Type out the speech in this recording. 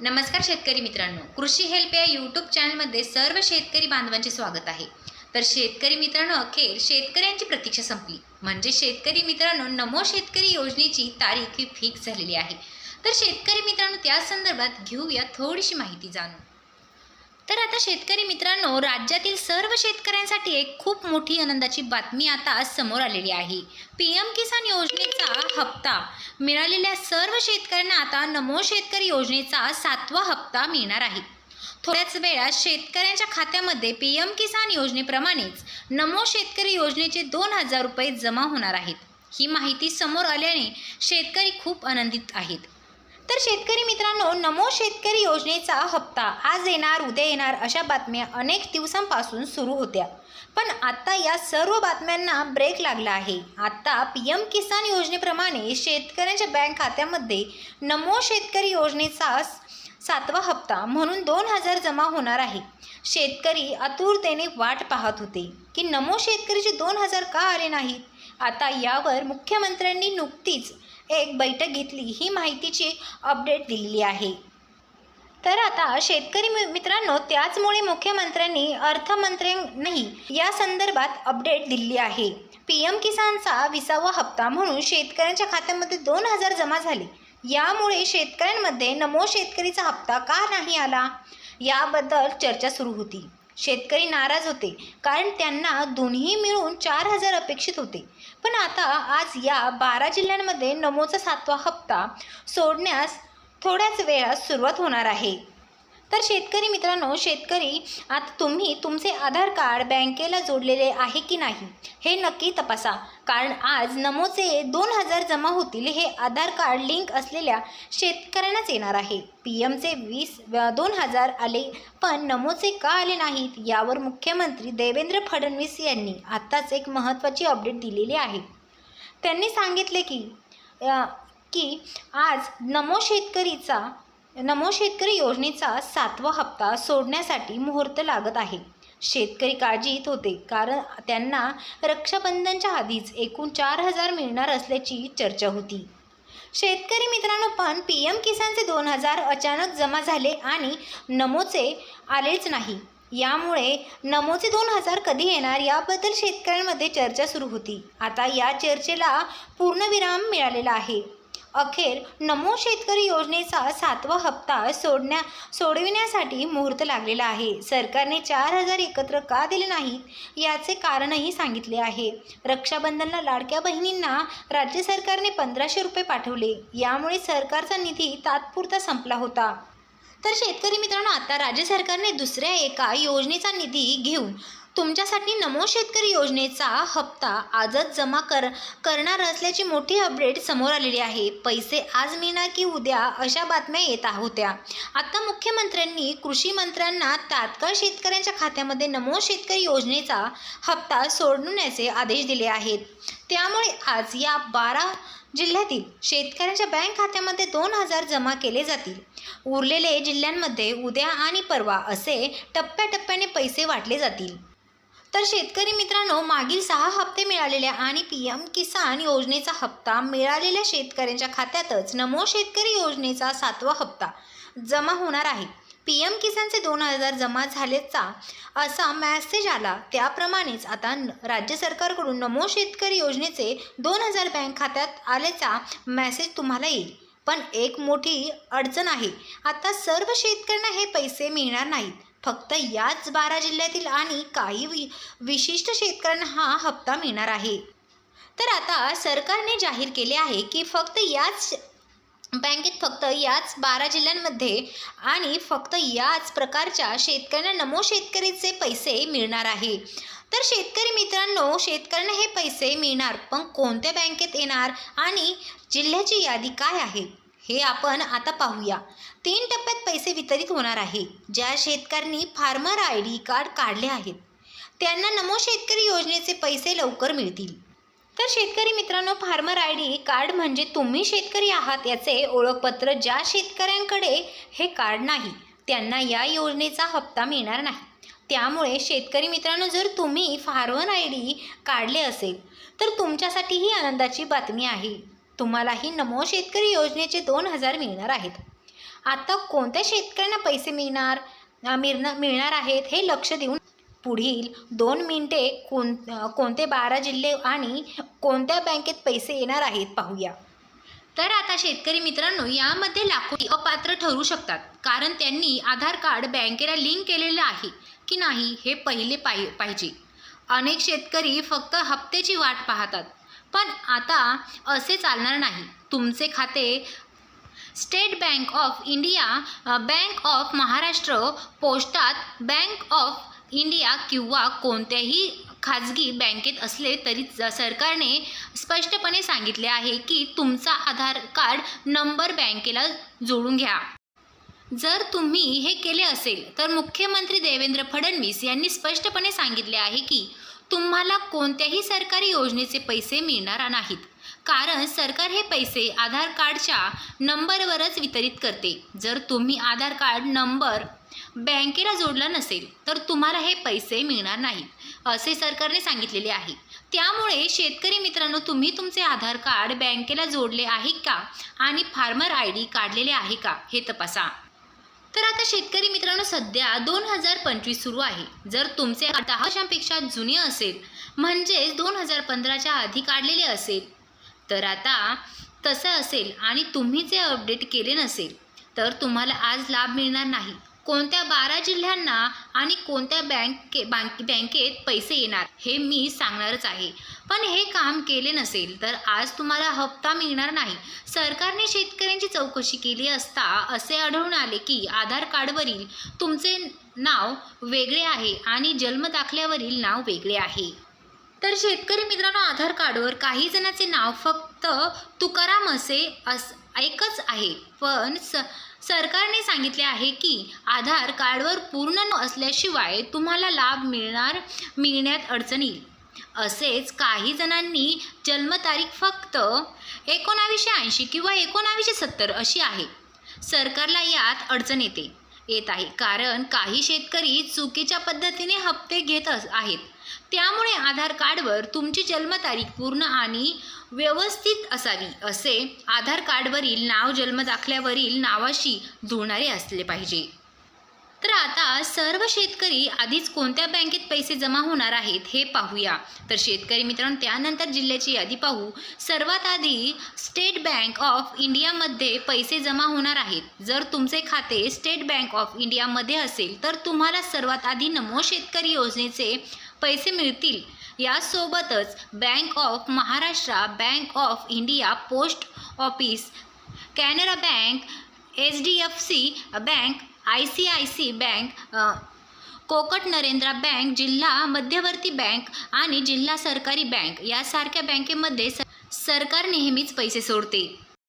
नमस्कार शेतकरी मित्रांनो. कृषी हेल्प या यूट्यूब चॅनलमध्ये सर्व शेतकरी बांधवांचे स्वागत आहे. तर शेतकरी मित्रांनो अखेर शेतकऱ्यांची प्रतीक्षा संपली. म्हणजे शेतकरी मित्रांनो नमो शेतकरी योजनेची तारीख ही फिक्स झालेली आहे. तर शेतकरी मित्रांनो त्या संदर्भात घेऊया थोडीशी माहिती जाणून. तर आता शेतकरी मित्रांनो राज्यातील सर्व शेतकऱ्यांसाठी एक खूप मोठी आनंदाची बातमी आता आज समोर आलेली आहे. पी एम किसान योजनेचा हप्ता. मिळालेल्या सर्व शेतकऱ्यांना आता नमो शेतकरी योजनेचा सातवा हप्ता मिळणार आहे. थोड्याच वेळात शेतकऱ्यांच्या खात्यामध्ये पी एम किसान योजनेप्रमाणेच नमो शेतकरी योजनेचे दोन हजार रुपये जमा होणार आहेत. ही माहिती समोर आल्याने शेतकरी खूप आनंदित आहेत. तर शेतकरी मित्रांनो नमो शेतकरी योजनेचा हप्ता आज येणार उद्या येणार अशा बातम्या अनेक दिवसांपासून सुरू होत्या. पण आत्ता या सर्व बातम्यांना ब्रेक लागला आहे. आत्ता पी एम किसान योजनेप्रमाणे शेतकऱ्यांच्या बँक खात्यामध्ये नमो शेतकरी योजनेचा सातवा हप्ता म्हणून दोन हजार जमा होणार आहे. शेतकरी आतुरतेने वाट पाहत होते की नमो शेतकरीचे दोन हजार का आले नाहीत? आता यावर मुख्यमंत्र्यांनी नुकतीच एक बैठक घेतली ही माहितीची अपडेट दिलेली आहे. तर आता शेतकरी मि- मित्रांनो त्याचमुळे मुख्यमंत्र्यांनी अर्थमंत्र्यांनाही या संदर्भात अपडेट दिली आहे. पी एम किसानचा विसावा हप्ता म्हणून शेतकऱ्यांच्या खात्यामध्ये दोन हजार जमा झाले. यामुळे शेतकऱ्यांमध्ये नमो शेतकरीचा हप्ता का नाही आला? याबद्दल चर्चा सुरू होती. शेतकरी नाराज होते. कारण त्यांना दोन्ही मिळून चार हजार अपेक्षित होते. पण आता आज या बारा जिल्ह्यांमध्ये नमोचा सातवा हप्ता सोडण्यास थोड्याच वेळात सुरुवात होणार आहे. तर शेतकरी मित्रांनो शेतकरी आता तुम्ही तुमचे आधार कार्ड बँकेला जोडलेले आहे की नाही हे नक्की तपासा. कारण आज नमोचे दोन हजार जमा होतील हे आधार कार्ड लिंक असलेल्या शेतकऱ्यांनाच येणार आहे. पी एमचे वीस दोन हजार आले पण नमोचे का आले नाहीत यावर मुख्यमंत्री देवेंद्र फडणवीस यांनी आत्ताच एक महत्त्वाची अपडेट दिलेली आहे. त्यांनी सांगितले की की आज नमो शेतकरीचा नमो शेतकरी योजनेचा सातवा हप्ता सोडण्यासाठी मुहूर्त लागत आहे. शेतकरी काळजीत होते कारण त्यांना रक्षाबंधनच्या आधीच एकूण चार हजार मिळणार असल्याची चर्चा होती. शेतकरी मित्रांनो पण पी एम किसानचे दोन हजार अचानक जमा झाले आणि नमोचे आलेच नाही. यामुळे नमोचे दोन हजार कधी येणार याबद्दल शेतकऱ्यांमध्ये चर्चा सुरू होती. आता या चर्चेला पूर्णविराम मिळालेला आहे. अखेर नमो शेतकरी योजनेचा सातवा हप्ता सोडण्या सोडविण्यासाठी मुहूर्त लागलेला आहे. सरकारने चार हजार एकत्र का दिले नाहीत याचे कारणही सांगितले आहे. रक्षाबंधनला लाडक्या बहिणींना राज्य सरकारने पंधराशे रुपये पाठवले. यामुळे सरकारचा निधी तात्पुरता संपला होता. तर शेतकरी मित्रांनो आता राज्य सरकारने दुसऱ्या एका योजनेचा निधी घेऊन तुमच्यासाठी नमो शेतकरी योजनेचा हप्ता आजच जमा कर करणार असल्याची मोठी अपडेट समोर आलेली आहे. पैसे आज मिळणार की उद्या? अशा बातम्या येत होत्या. आता मुख्यमंत्र्यांनी कृषी मंत्र्यांना तात्काळ शेतकऱ्यांच्या खात्यामध्ये नमो शेतकरी योजनेचा हप्ता सोडण्याचे आदेश दिले आहेत. त्यामुळे आज या बारा जिल्ह्यातील शेतकऱ्यांच्या बँक खात्यामध्ये दोन हजार जमा केले जातील. उरलेले जिल्ह्यांमध्ये उद्या आणि परवा असे टप्प्याटप्प्याने पैसे वाटले जातील. तर शेतकरी मित्रांनो मागील सहा हप्ते मिळालेल्या आणि पी एम किसान योजनेचा हप्ता मिळालेल्या शेतकऱ्यांच्या खात्यातच नमो शेतकरी योजनेचा सातवा हप्ता जमा होणार आहे. पी एम किसानचे दोन हजार जमा झाल्याचा असा मॅसेज आला. त्याप्रमाणेच आता न- राज्य सरकारकडून नमो शेतकरी योजनेचे दोन हजार बँक खात्यात आल्याचा मॅसेज तुम्हाला येईल. पण एक मोठी अडचण आहे. आता सर्व शेतकऱ्यांना हे पैसे मिळणार नाहीत. फक्त याच बारा जिल्ह्यातील आणि काही वि विशिष्ट शेतकऱ्यांना हा हप्ता मिळणार आहे. तर आता सरकारने जाहीर केले आहे की फक्त याच बँकेत फक्त याच बारा जिल्ह्यांमध्ये आणि फक्त याच प्रकारच्या शेतकऱ्यांना नमो शेतकरीचे पैसे मिळणार आहे. तर शेतकरी मित्रांनो शेतकऱ्यांना हे पैसे मिळणार पण कोणत्या बँकेत येणार आणि जिल्ह्याची यादी काय आहे? हे आपण आता पाहूया. तीन टप्प्यात पैसे वितरित होणार आहे. ज्या शेतकऱ्यांनी फार्मर आय डी कार्ड काढले आहेत त्यांना नमो शेतकरी योजनेचे पैसे लवकर मिळतील. तर शेतकरी मित्रांनो फार्मर आय डी कार्ड म्हणजे तुम्ही शेतकरी आहात याचे ओळखपत्र ज्या शेतकऱ्यांकडे हे कार्ड नाही त्यांना या योजनेचा हप्ता मिळणार नाही. त्यामुळे शेतकरी मित्रांनो जर तुम्ही फार्मर आय डी काढले असेल तर तुमच्यासाठी ही आनंदाची बातमी आहे. तुम्हालाही नमो शेतकरी योजनेचे दोन हजार मिळणार आहेत. आता कोणत्या शेतकऱ्यांना पैसे मिळणार मिळणार मिळणार आहेत हे लक्ष देऊन पुढील दोन मिनिटे कोण कोणते बारा जिल्हे आणि कोणत्या बँकेत पैसे येणार आहेत पाहूया. तर आता शेतकरी मित्रांनो यामध्ये लाखो अपात्र ठरू शकतात. कारण त्यांनी आधार कार्ड बँकेला लिंक केलेलं आहे की नाही हे पहिले पाहि पाहिजे. अनेक शेतकरी फक्त हप्त्याची वाट पाहतात. पण आता असे चालणार नाही. तुमचे खाते State Bank of India Bank of Maharashtra पोस्टात बँक ऑफ इंडिया किंवा कोणत्याही खाजगी बँकेत असले तरी सरकारने स्पष्टपणे सांगितले आहे की तुमचा आधार कार्ड नंबर बँकेला जोडून घ्या. जर तुम्ही हे केले असेल तर मुख्यमंत्री देवेंद्र फडणवीस यांनी स्पष्टपणे सांगितले आहे की तुम्हाला कोणत्याही सरकारी योजनेचे पैसे मिळणार नाहीत. कारण सरकार हे पैसे आधार कार्डच्या नंबरवरच वितरित करते. जर तुम्ही आधार कार्ड नंबर बँकेला जोडला नसेल तर तुम्हाला हे पैसे मिळणार नाही असे सरकारने सांगितलेले आहे. त्यामुळे शेतकरी मित्रांनो तुम्ही तुमचे आधार कार्ड बँकेला जोडले आहे का? आणि फार्मर आय डी काढलेले आहे का? हे तपासा. तर आता शेतकरी मित्रांनो सध्या दोन हजार पंचवीस सुरू आहे. जर तुमचे दहा वर्षांपेक्षा जुने असेल म्हणजेच दोन हजार पंधराच्या आधी काढलेले असेल तर आता तसं असेल आणि तुम्ही जे अपडेट केले नसेल तर तुम्हाला आज लाभ मिळणार नाही. कोणत्या बारा जिल्ह्यांना आणि कोणत्या बँके बँक बँकेत पैसे येणार हे मी सांगणारच आहे. पण हे काम केले नसेल तर आज तुम्हाला हप्ता मिळणार नाही. सरकारने शेतकऱ्यांची चौकशी केली असता असे आढळून आले की आधार कार्डवरील तुमचे नाव वेगळे आहे आणि जन्मदाखल्यावरील नाव वेगळे आहे. तर शेतकरी मित्रांनो आधार कार्डवर काही जणांचे नाव फक्त तुकाराम असे अस एकच आहे. पण स सरकारने सांगितले आहे की आधार कार्डवर पूर्ण न असल्याशिवाय तुम्हाला लाभ मिळणार मिळण्यात अडचण येईल. असेच काही जणांनी जन्मतारीख फक्त एकोणावीसशे ऐंशी किंवा एकोणावीसशे सत्तर अशी आहे. सरकारला यात अडचण येते येत आहे. कारण काही शेतकरी चुकीच्या पद्धतीने हप्ते घेत अस- आहेत. त्यामुळे आधार कार्डवर तुमची जन्मतारीख पूर्ण आणि व्यवस्थित असावी असे आधार कार्डवरील नाव जन्मदाखल्यावरील नावाशी जुळणारे असले पाहिजे. तर आता सर्व शेतकरी आधीच कोणत्या बँकेत पैसे जमा होणार आहेत हे पाहूया. तर शेतकरी मित्रांनो त्यानंतर जिल्ह्याची यादी पाहू. सर्वात आधी स्टेट बँक ऑफ इंडियामध्ये पैसे जमा होणार आहेत. जर तुमचे खाते स्टेट बँक ऑफ इंडियामध्ये असेल तर तुम्हाला सर्वात आधी नमो शेतकरी योजनेचे पैसे मिळतील. यासोबतच Bank of Maharashtra Bank of India post office Canara bank H D F C bank I C I C bank कोकट Narendra bank जिल्हा मध्यवर्ती बँक आणि जिल्हा सरकारी बँक यासारख्या बँकेमध्ये स सरकार नेहमीच पैसे सोडते.